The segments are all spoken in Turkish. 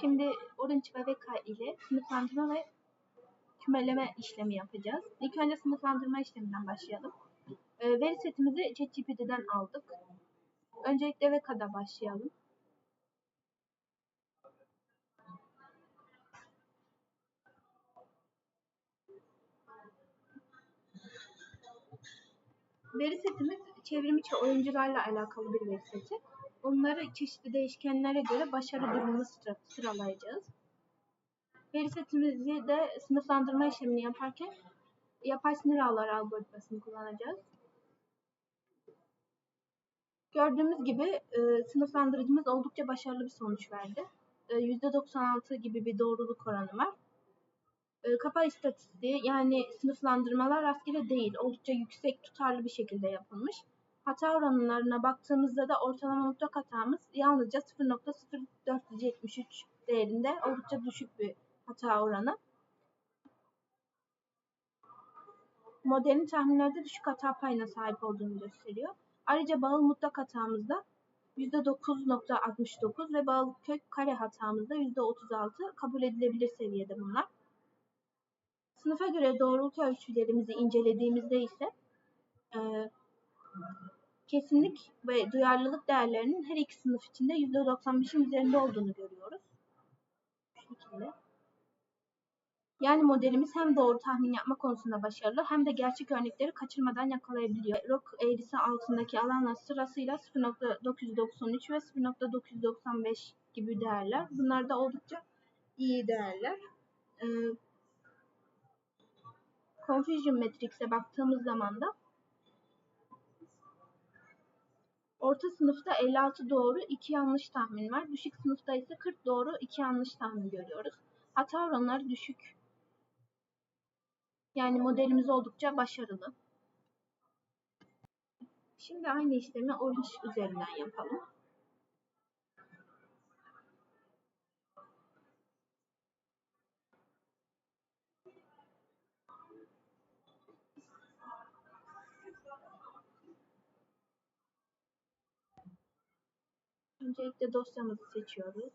Şimdi Orange ve Veka ile sınıflandırma ve kümeleme işlemi yapacağız. İlk önce sınıflandırma işleminden başlayalım. Ee, veri setimizi ChatGPT'den aldık. Öncelikle Veka'da başlayalım. Veri setimiz çevrimiçi oyuncularla alakalı bir veri seti. Onları çeşitli değişkenlere göre başarı durumunu sıra, sıralayacağız. Veri setimizi de sınıflandırma işlemini yaparken yapay sinir ağları algoritmasını kullanacağız. Gördüğümüz gibi e, sınıflandırıcımız oldukça başarılı bir sonuç verdi. E, %96 gibi bir doğruluk oranı var. E, kapa istatistiği yani sınıflandırmalar rastgele değil, oldukça yüksek tutarlı bir şekilde yapılmış. Hata oranlarına baktığımızda da ortalama mutlak hatamız yalnızca 0.0473 değerinde oldukça düşük bir hata oranı. Modelin tahminlerde düşük hata payına sahip olduğunu gösteriyor. Ayrıca bağıl mutlak hatamızda %9.69 ve bağıl kök kare hatamızda %36 kabul edilebilir seviyede bunlar. Sınıfa göre doğruluk ölçülerimizi incelediğimizde ise e, kesinlik ve duyarlılık değerlerinin her iki sınıf içinde %95'in üzerinde olduğunu görüyoruz. Yani modelimiz hem doğru tahmin yapma konusunda başarılı hem de gerçek örnekleri kaçırmadan yakalayabiliyor. Rock eğrisi altındaki alanla sırasıyla 0.993 ve 0.995 gibi değerler. Bunlar da oldukça iyi değerler. Ee, Confusion Matrix'e baktığımız zaman da orta sınıfta 56 doğru, 2 yanlış tahmin var. Düşük sınıfta ise 40 doğru, 2 yanlış tahmin görüyoruz. Hata oranları düşük. Yani modelimiz oldukça başarılı. Şimdi aynı işlemi Orange üzerinden yapalım. Öncelikle dosyamızı seçiyoruz.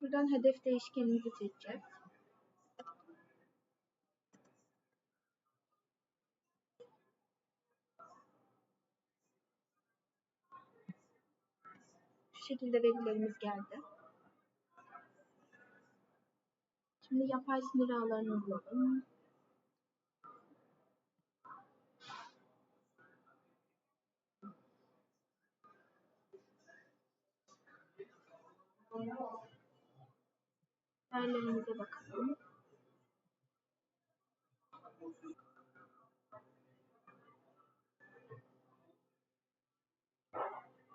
Buradan hedef değişkenimizi seçeceğiz. Şu şekilde verilerimiz geldi. Şimdi yapay sinir ağlarını bulalım. Değerlerimize bakalım.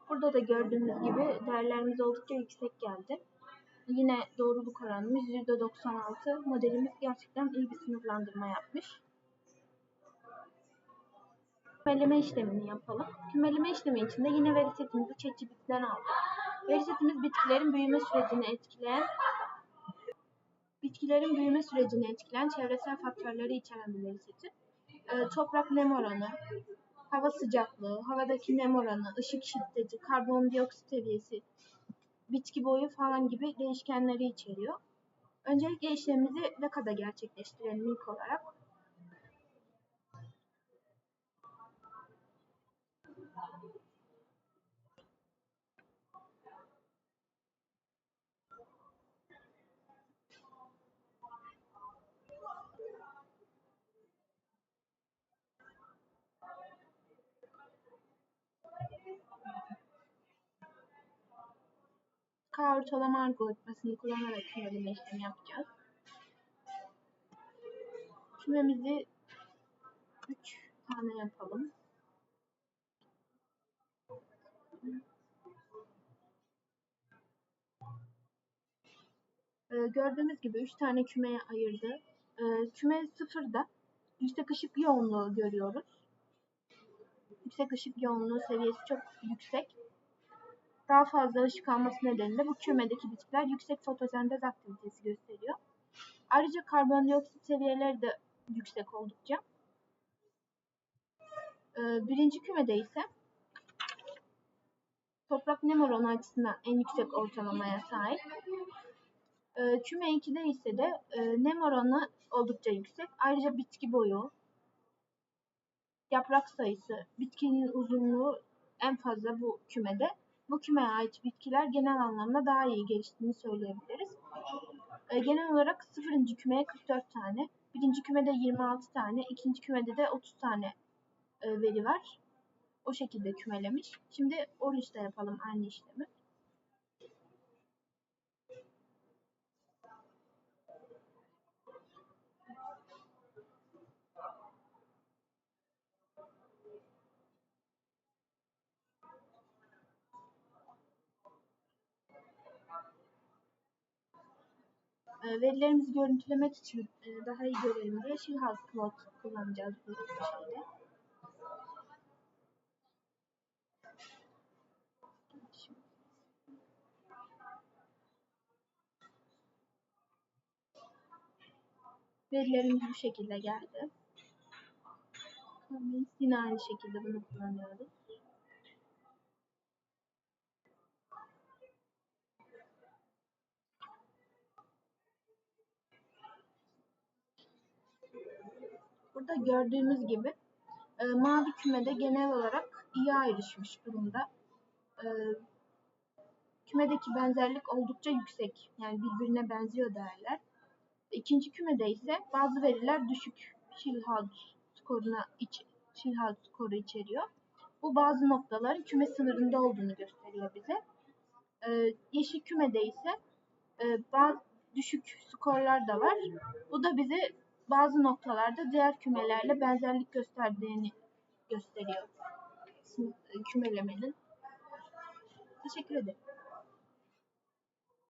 Burada da gördüğünüz gibi değerlerimiz oldukça yüksek geldi. Yine doğruluk oranımız %96. Modelimiz gerçekten iyi bir sınıflandırma yapmış. Kümeleme işlemini yapalım. Kümeleme işlemi için de yine veri setimizi ChatGPT'den aldık. Veri setimiz bitkilerin büyüme sürecini etkileyen bitkilerin büyüme sürecini etkileyen çevresel faktörleri içeren bir veri seti. E, toprak nem oranı, hava sıcaklığı, havadaki nem oranı, ışık şiddeti, karbondioksit seviyesi, bitki boyu falan gibi değişkenleri içeriyor. Öncelikle işlemimizi VECA'da gerçekleştirelim ilk olarak. K ortalama algoritmasını kullanarak kümeleme işlemi yapacağız. Kümemizi 3 tane yapalım. Ee, gördüğümüz gibi 3 tane kümeye ayırdı. Ee, küme sıfırda yüksek ışık yoğunluğu görüyoruz. Yüksek ışık yoğunluğu seviyesi çok yüksek daha fazla ışık alması nedeniyle bu kümedeki bitkiler yüksek fotosentez aktivitesi gösteriyor. Ayrıca karbondioksit seviyeleri de yüksek oldukça. Ee, birinci kümede ise toprak nem oranı açısından en yüksek ortalamaya sahip. E, küme 2'de ise de e, nem oranı oldukça yüksek. Ayrıca bitki boyu, yaprak sayısı, bitkinin uzunluğu en fazla bu kümede. Bu kümeye ait bitkiler genel anlamda daha iyi geliştiğini söyleyebiliriz. E, genel olarak 0. kümeye 44 tane, 1. kümede 26 tane, 2. kümede de 30 tane e, veri var. O şekilde kümelemiş. Şimdi orange'da yapalım aynı işlemi. Verilerimizi görüntülemek için e, daha iyi görelim diye Shieldhouse Plot kullanacağız bu şeyde. Verilerimiz bu şekilde geldi. Yine aynı şekilde bunu kullanıyoruz. Burada gördüğümüz gibi e, mavi kümede genel olarak iyi ayrışmış durumda. E, kümedeki benzerlik oldukça yüksek. Yani birbirine benziyor değerler. İkinci kümede ise bazı veriler düşük Shillhouse skoruna iç, Shillhouse skoru içeriyor. Bu bazı noktaların küme sınırında olduğunu gösteriyor bize. E, yeşil kümede ise e, bazı düşük skorlar da var. Bu da bize bazı noktalarda diğer kümelerle benzerlik gösterdiğini gösteriyor. Kümelemenin. Teşekkür ederim.